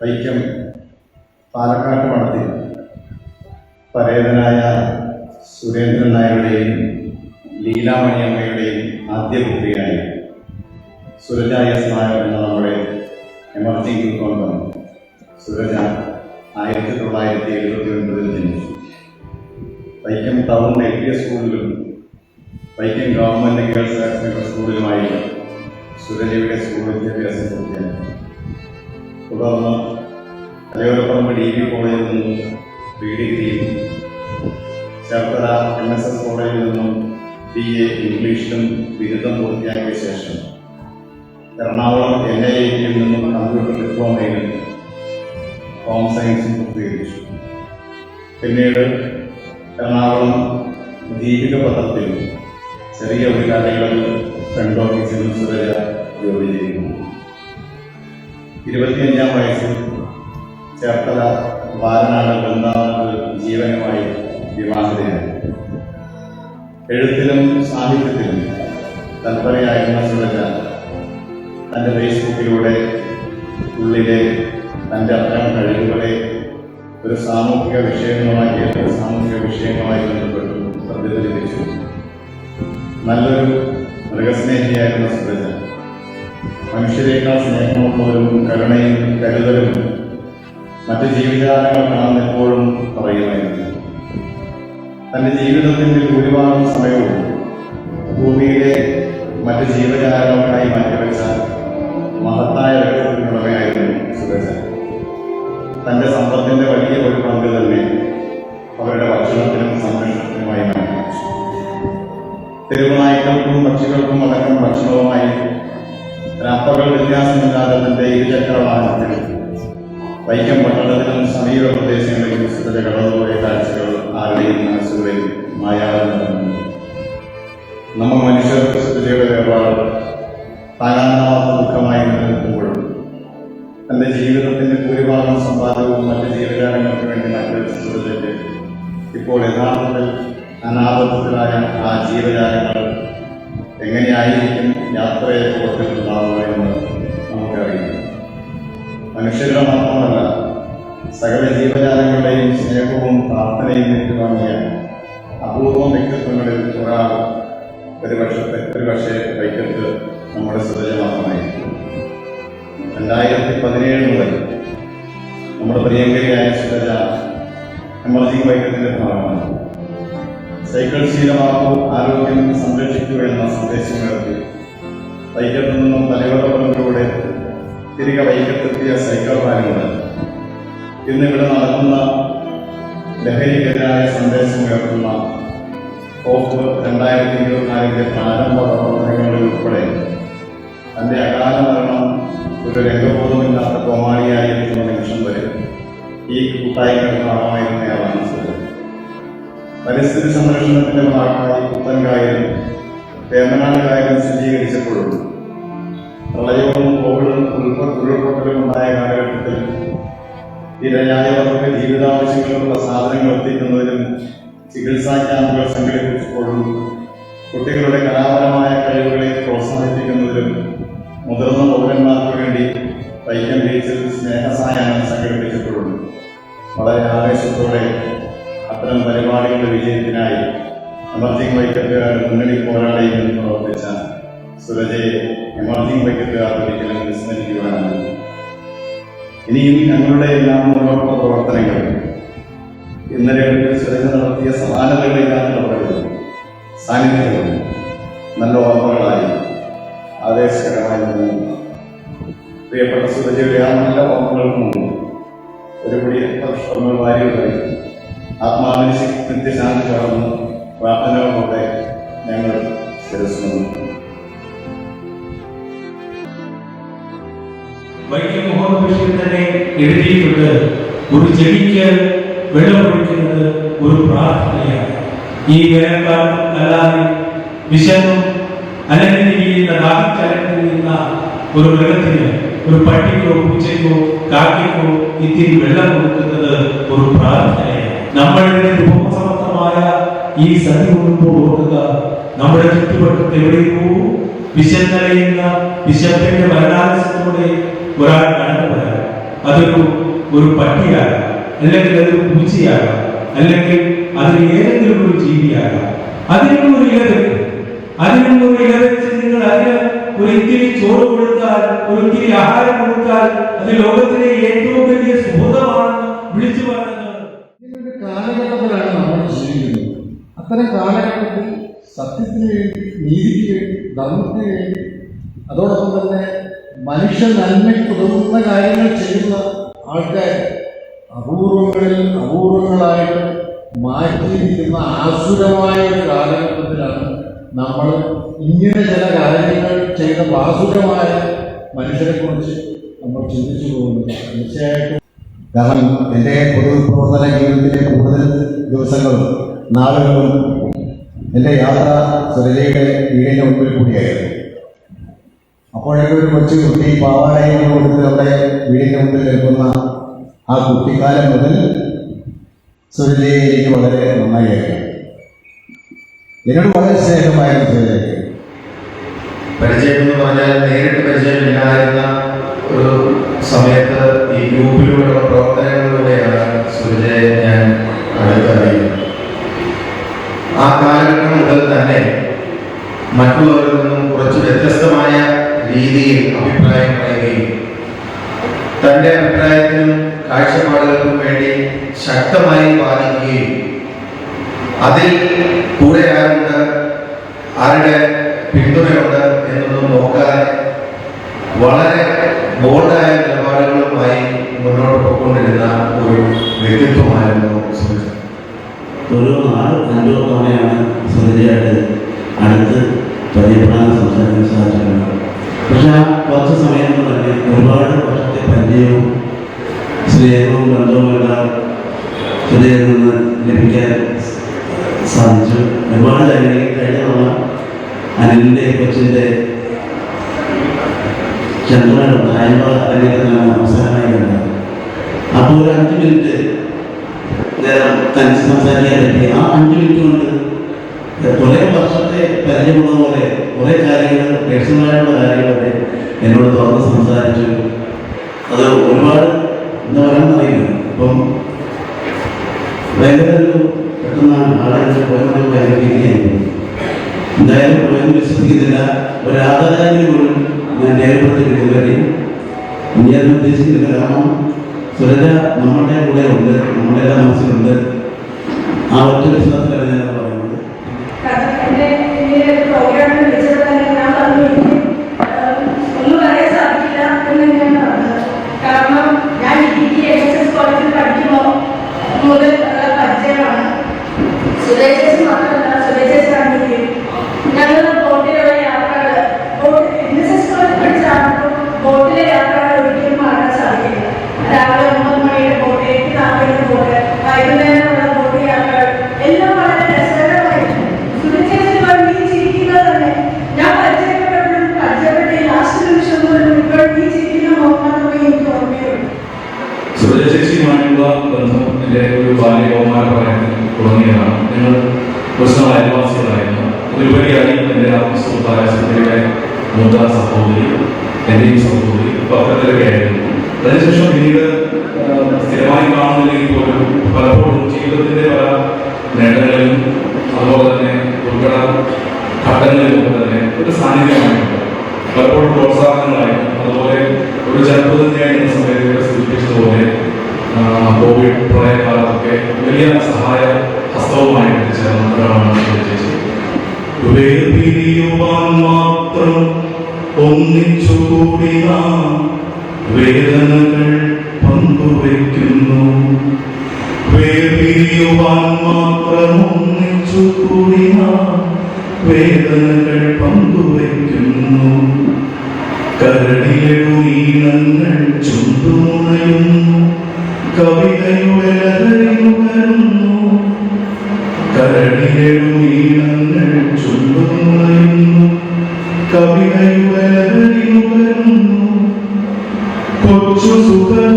വൈക്കം പാലക്കാട്ട് മഠത്തിൽ പരേതനായ സുരേന്ദ്രൻ നായരുടെയും ലീലാമണിയമ്മയുടെയും ആദ്യ പുത്രിയായ എസ് നായർ എന്ന നമ്മുടെ എമർജിംഗ് ഗ്രൂപ്പ് അംഗം സുരജ ആയിരത്തി തൊള്ളായിരത്തി എഴുപത്തി ഒൻപതിൽ ജനിച്ചു. Vaikom town L P S സ്കൂളിലും Vaikom government girls higher secondary സ്കൂളിലുമായി സുരജയുടെ സ്കൂൾ വിദ്യാഭ്യാസം പൂർത്തിയാക്കി തുടർന്ന് തലയോരപ്പറമ്പ് ഡി ബി കോളേജിൽ നിന്നും ബി ഡിഗ്രിയും ചേർത്തല എം എസ് എസ് കോളേജിൽ നിന്നും ബി എ ഇംഗ്ലീഷിലും ബിരുദം പൂർത്തിയാക്കിയ ശേഷം എറണാകുളം എൻ ഐ ടിയിൽ നിന്നും കമ്പ്യൂട്ടർ ഡിപ്ലോമയിലും ഹോം സയൻസും പൂർത്തീകരിച്ചു. പിന്നീട് എറണാകുളം ദീപിക പത്രത്തിൽ ചെറിയ ഒരു കാലയളവിൽ ഫ്രണ്ട് ഓഫീസിൽ സുരജ ജോലി ചെയ്യുന്നു. ഇരുപത്തിയഞ്ചാം വയസ്സിൽ ചേർത്തല വാരനാട് ബൃന്ദാവനത്തിൽ ജീവനുമായി വിവാഹിതയായി എഴുത്തിലും സാഹിത്യത്തിലും തൽപരയായിരുന്ന സുരജ തന്റെ ഫേസ്ബുക്കിലൂടെ ഉള്ളിലെ തന്റെ അത്തരം കഴിവുകളെ ഒരു സാമൂഹിക വിഷയങ്ങളുമായി സാമൂഹിക വിഷയങ്ങളുമായി ബന്ധപ്പെട്ടു പ്രതിഫലിപ്പിച്ചു. നല്ലൊരു മൃഗസ്നേഹിയായിരുന്ന സുരജ മനുഷ്യരെക്കാൾ സ്നേഹമുള്ളവരും കരുണയും കരുതലും മറ്റ് ജീവിതകാലങ്ങൾക്കാണെന്ന് എപ്പോഴും പറയുമായിരുന്നു. തന്റെ ജീവിതത്തിന്റെ ഭൂരിഭാഗം സമയവും ഭൂമിയിലെ മറ്റ് ജീവജാലങ്ങൾക്കായി മാറ്റിവെച്ച മഹത്തായ വ്യക്തിത്വമുള്ളവയായിരുന്നു സുരേശൻ തന്റെ സമ്പത്തിന്റെ വലിയ ഒരു പങ്ക് തന്നെ അവരുടെ ഭക്ഷണത്തിനും സംരക്ഷണത്തിനുമായി മാറ്റി തെരുവുനായ്ക്കൾക്കും പക്ഷികൾക്കും അടക്കം ഭക്ഷണവുമായി രാപ്പകൽ വ്യത്യാസമില്ലാതെ തന്റെ ഇരുചക്ര വാഹനത്തിൽ വൈക്കം പട്ടണത്തിലും സമീപ പ്രദേശങ്ങളിലും പുസ്തക കടന്നുപോയ കാഴ്ചകൾ ആരുടെയും മനസ്സുകളിൽ മായാതെ നമ്മൾ മനുഷ്യർക്ക് പുസ്തകയുടെ വേർപാട് എങ്ങനെയായിരിക്കും യാത്രയെ ഓർത്തിട്ടുണ്ടാവുക എന്ന് നമുക്കറിയാം മനുഷ്യരുടെ മാത്രമല്ല സകല ജീവജാലങ്ങളുടെയും സ്നേഹവും പ്രാർത്ഥനയും ഏറ്റുവാങ്ങിയ അപൂർവം വ്യക്തിത്വങ്ങളിൽ ഒരാൾ ഒരു വർഷത്തെ ഒരു പക്ഷേ വൈക്കത്ത് നമ്മുടെ സുരജമാത്രമായിരിക്കും രണ്ടായിരത്തി പതിനേഴ് മുതൽ നമ്മുടെ പ്രിയങ്കരിയായ സുരജ എമർജിംഗ് വൈക്കത്തിന്റെ ഭാഗമാണ്. സൈക്കിൾ ശീലമാക്കൂ ആരോഗ്യം സംരക്ഷിക്കൂ എന്ന സന്ദേശം നൽകി. വൈക്കത്ത് നിന്നും തലയോറപ്പുറത്തിലൂടെ തിരികെ വൈക്കത്തെത്തിയ സൈക്കിൾ റാലികൾ ഇന്നിവിടെ നടക്കുന്ന ലഹരിക്കെതിരായ സന്ദേശം ഉയർത്തുന്ന ഓഫ് രണ്ടായിരത്തി ഇരുപത്തിനാലിന്റെ പ്രാരംഭ പ്രവർത്തനങ്ങളിൽ ഉൾപ്പെടെ തന്റെ അകാല മരണം ഒരു രംഗബോധമില്ലാത്ത കോമാളിയായി എത്തുന്ന നിമിഷം വരെ ഈ കൂട്ടായ്മയുടെ ഭാഗമായിരുന്നയാളാണ് സുരജ് പരിസ്ഥിതി സംരക്ഷണത്തിന്റെ ഭാഗമായി പുത്തൻകായലും വേമ്പനാട് കായലും സജ്ജീകരിച്ചപ്പോഴും പ്രളയവും കോവിഡും ഉരുൾപൊട്ടലും ഉണ്ടായ കാലഘട്ടത്തിൽ ഇരയായവർക്ക് ജീവിതാവശ്യങ്ങൾക്കുള്ള സാധനങ്ങൾ എത്തിക്കുന്നതിനും ചികിത്സാ ക്യാമ്പുകൾ സംഘടിപ്പിച്ചപ്പോഴും കുട്ടികളുടെ കലാപരമായ കഴിവുകളെ പ്രോത്സാഹിപ്പിക്കുന്നതിലും മുതിർന്ന പൗരന്മാർക്ക് വേണ്ടി വൈക്കം ബീച്ചിൽ സ്നേഹസായാഹ്നം സംഘടിപ്പിച്ചപ്പോഴും വളരെ ആവേശത്തോടെ അത്തരം പരിപാടികളുടെ വിജയത്തിനായി എമർജിംഗ് വൈക്കത്തുകാർ മുന്നണി പോരാളിയിൽ പ്രവർത്തിച്ച സുരജയെ എമർജിംഗ് വൈക്കത്തുകാർ ഒരിക്കലും വിസ്മരിക്കുവാനാണ് ഇനിയും ഞങ്ങളുടെ എല്ലാം മുന്നോട്ട് പ്രവർത്തനങ്ങൾ ഇന്നലെ സുരജ നടത്തിയ സമാനതകളില്ലാത്ത ഇടപെടലുകൾ സാന്നിധ്യങ്ങൾ നല്ല ഓർമ്മകളായി. ആവേശകരമായി നിന്നു പ്രിയപ്പെട്ട സുരജയുടെ ആ നല്ല ഓർമ്മകൾക്ക് മുമ്പ് ഒരു കൂടി പുഷ്പങ്ങൾ വാരിയുമായി ആത്മാവിന് നിത്യശാന്തി കടന്ന് പ്രാർത്ഥനകളോടെ ഞങ്ങൾ ശിരസ്സുന്നു വൈക്കം മുഹമ്മദ് ബഷീർ തന്നെ എഴുതിയിട്ടുണ്ട് ഒരു ചെടിക്ക് വെള്ളമൊഴിക്കുന്നത് ഒരു പ്രാർത്ഥനയാണ്. ഈ വേനൽക്കാലം അല്ലാതെ വിശന്നും അലഞ്ഞിരിക്കുന്ന ദാഹിച്ചലഞ്ഞിരിക്കുന്ന ഒരു മൃഗത്തിന് ഒരു പട്ടിക്കോ പൂച്ചയ്ക്കോ കാക്കയ്ക്കോ ഇത്തിരി വെള്ളം കൊടുക്കുന്നത് ഒരു പ്രാർത്ഥനയാണ്. നമ്മളുടെ രൂപസമർത്ഥമായ ഈ സതി കൊണ്ടുമ്പോൾ ഓർക്കുക നമ്മുടെ ചുറ്റുവട്ടത്ത് എവിടെയോ വിശന്നലയുന്ന വിശപ്പിന്റെ മരണാലസ്യത്തോടെ ഒരാൾ കടന്നു വരാം. അതൊരു ഒരു പട്ടിയാകാം. അല്ലെങ്കിൽ അതൊരു പൂച്ചയാകാം. അല്ലെങ്കിൽ അത് ഏതെങ്കിലും ഒരു ജീവിയാകാം. അതിനുള്ള ഒരു ഇല വെക്കും അതിനുള്ള ഒരു ഇലവെച്ച് നിങ്ങൾ അതിന് ഒരു ഇത്തിരി ചോറ് കൊടുത്താൽ ഒരു ഇത്തിരി ആഹാരം കൊടുത്താൽ അത് ലോകത്തിലെ ഏറ്റവും വലിയ സുഹൃതമാണെന്ന് വിളിച്ചു പറയുന്നത് ഇങ്ങനൊരു കാലഘട്ടത്തിലാണ് നമ്മൾ ജീവിക്കുന്നത് അത്തരം കാലഘട്ടത്തിൽ സത്യത്തിന് വേണ്ടി നീതിക്ക് വേണ്ടി ധർമ്മത്തിന് വേണ്ടി അതോടൊപ്പം തന്നെ മനുഷ്യ നന്മയ്ക്ക് ഉതകുന്ന കാര്യങ്ങൾ ചെയ്യുന്ന ആൾക്കാർ അപൂർവങ്ങളിൽ അപൂർവങ്ങളായിട്ട് മാറ്റിയിരിക്കുന്ന ആസുരമായ ഒരു കാലഘട്ടത്തിലാണ് നമ്മൾ ഇങ്ങനെ ചില കാര്യങ്ങൾ ചെയ്ത ബാസുരമായ മനുഷ്യരെ കുറിച്ച് നമ്മൾ ചിന്തിച്ചു പോകുന്നത്. തീർച്ചയായിട്ടും. കാരണം എന്റെ പൊതുപ്രവർത്തന ജീവിതത്തിലെ കൂടുതൽ ദിവസങ്ങളും നാളുകളും എന്റെ യാത്ര സുരജയുടെ വീടിന്റെ മുമ്പിൽ കൂടിയായിരുന്നു. അപ്പോഴൊക്കെ ഒരു കൊച്ചു കുട്ടി പാവാടയും കൊടുത്ത് അവിടെ വീടിന്റെ മുമ്പിൽ നിൽക്കുന്ന ആ കുട്ടിക്കാലം മുതൽ സുരജയെ എനിക്ക് വളരെ നന്നായിരുന്നു. എന്നോട് വളരെ സ്നേഹമായിരുന്നു സുരജയ്ക്ക് പരിചയം എന്ന് പറഞ്ഞാൽ നേരിട്ട് പരിചയമില്ലായിരുന്ന ഒരു സമയത്ത് ഈ ഗ്രൂപ്പിലൂടെയുള്ള പ്രവർത്തനങ്ങളിലൂടെയാണ് സുരജയെ ഞാൻ ആ കാലഘട്ടം മുതൽ തന്നെ മറ്റുള്ളവരിൽ നിന്നും കുറച്ച് വ്യത്യസ്തമായ രീതിയിൽ അഭിപ്രായം പറയുകയും തന്റെ അഭിപ്രായത്തിനും കാഴ്ചപ്പാടുകൾക്കും വേണ്ടി ശക്തമായി വാദിക്കുകയും അതിൽ കൂടെ ആരുണ്ട്? ആരുടെ പിന്തുണയുണ്ട് എന്നൊന്നും നോക്കാതെ വളരെ ബോൾഡായ നിലപാടുകളുമായി മുന്നോട്ട് പോയിക്കൊണ്ടിരുന്ന ഒരു വ്യക്തിത്വമായിരുന്നു ഒരു നാല് അഞ്ചോ തവണയാണ് സുരജയായിട്ട് അടുത്ത് പരിചയപ്പെടാൻ സംസാരിക്കാൻ സാധിച്ചിട്ടുണ്ട് പക്ഷെ ആ കുറച്ച് സമയം തന്നെ ഒരുപാട് വർഷത്തെ പരിചയവും സ്നേഹവും ബന്ധവുമെല്ലാം സുരജയിൽ നിന്ന് ലഭിക്കാൻ സാധിച്ചു. ഒരുപാട് കാര്യങ്ങൾ. കഴിഞ്ഞ തവണ അനിലിന്റെ കൊച്ചിന്റെ ചന്ദ്രനുണ്ട് അല്ലെങ്കിൽ അവസാനമായി കണ്ടത് അപ്പോൾ ഒരു അഞ്ച് മിനിറ്റ് നേരം തനിച്ച് സംസാരിക്കാൻ പറ്റി ആ അഞ്ച് മിനിറ്റ് കൊണ്ട് കുറേ വർഷത്തെ പരിചയമുള്ള പോലെ കുറേ കാര്യങ്ങൾ പേഴ്സണലായിട്ടുള്ള കാര്യങ്ങളൊക്കെ എന്നോട് തുറന്ന് സംസാരിച്ചു. അത് ഒരുപാട് എന്താ പറയാന്നറിയില്ല അപ്പം ഭയങ്കര ഒരു പെട്ടെന്ന് ആളുകൾ പോയപ്പോൾ ഭയങ്കര രീതിയായിരുന്നു എന്തായാലും പോയെന്ന് വിശ്വസിക്കുന്നില്ല. ഒരു ആധാരം പോലും ഞാൻ രേഖപ്പെടുത്തിയിട്ടില്ല കാര്യം ഇനി അത് ഉദ്ദേശിക്കുന്നില്ല. കാരണം സുരജ നമ്മുടെ കൂടെ ഉണ്ട് നമ്മുടെ മനസ്സിലുണ്ട്. ആ ഒറ്റ വിശ്വാസത്തിലാണ് ഞാൻ പറയുന്നത്? കാരണം എന്റെ പറയാൻ തുടങ്ങിയതാണ്. ഞങ്ങൾ പ്രശ്നങ്ങൾ അയൽവാസികളായിരുന്നു അതിലുപരിയായി എന്റെ ആത്മസുഹൃത്തായ സുരയുടെ മൂത്ത സഹോദരി എന്റെയും സഹോദരി പത്രത്തിലൊക്കെ ആയിരുന്നു. അതിനുശേഷം പിന്നീട് സ്ഥിരമായി കാണുന്നില്ലെങ്കിൽ പോലും പലപ്പോഴും ജീവിതത്തിന്റെ പല നേട്ടങ്ങളിലും അതുപോലെ തന്നെ ദുർഘട ഘട്ടങ്ങളിലൊക്കെ തന്നെ ഒരു സാന്നിധ്യമായിട്ടുണ്ട്. പലപ്പോഴും പ്രോത്സാഹനങ്ങളായിരുന്നു. അതുപോലെ ഒരു ജനപ്രതിനിധിയായിരുന്ന സമയത്ത് സൂചിപ്പിച്ചതുപോലെ കോവിഡ് പ്രളയകാലത്തൊക്കെ വലിയ സഹായ ഹസ്തവുമായിട്ട് സുരജ ചേച്ചി. വേർപിരിയുവാൻ മാത്രം ഒന്നിച്ചുകൂടി നാം വേദനകൾ പങ്കുവയ്ക്കുന്നു വേർപിരിയുവാൻ മാത്രം ഒന്നിച്ചുകൂടി നാം വേദനകൾ പങ്കുവയ്ക്കുന്നു കരടിലെടുമീനങ്ങൾ ചുണ്ടുമുണയുന്നു. കവിതയുടെ ലഹരിയുകരുന്നു കരടിലെടുമീനങ്ങൾ ചുണ്ടുമുണയുന്നു കവിതയുടെ ലഹരിയുകരുന്നു കൊച്ചു സുഖം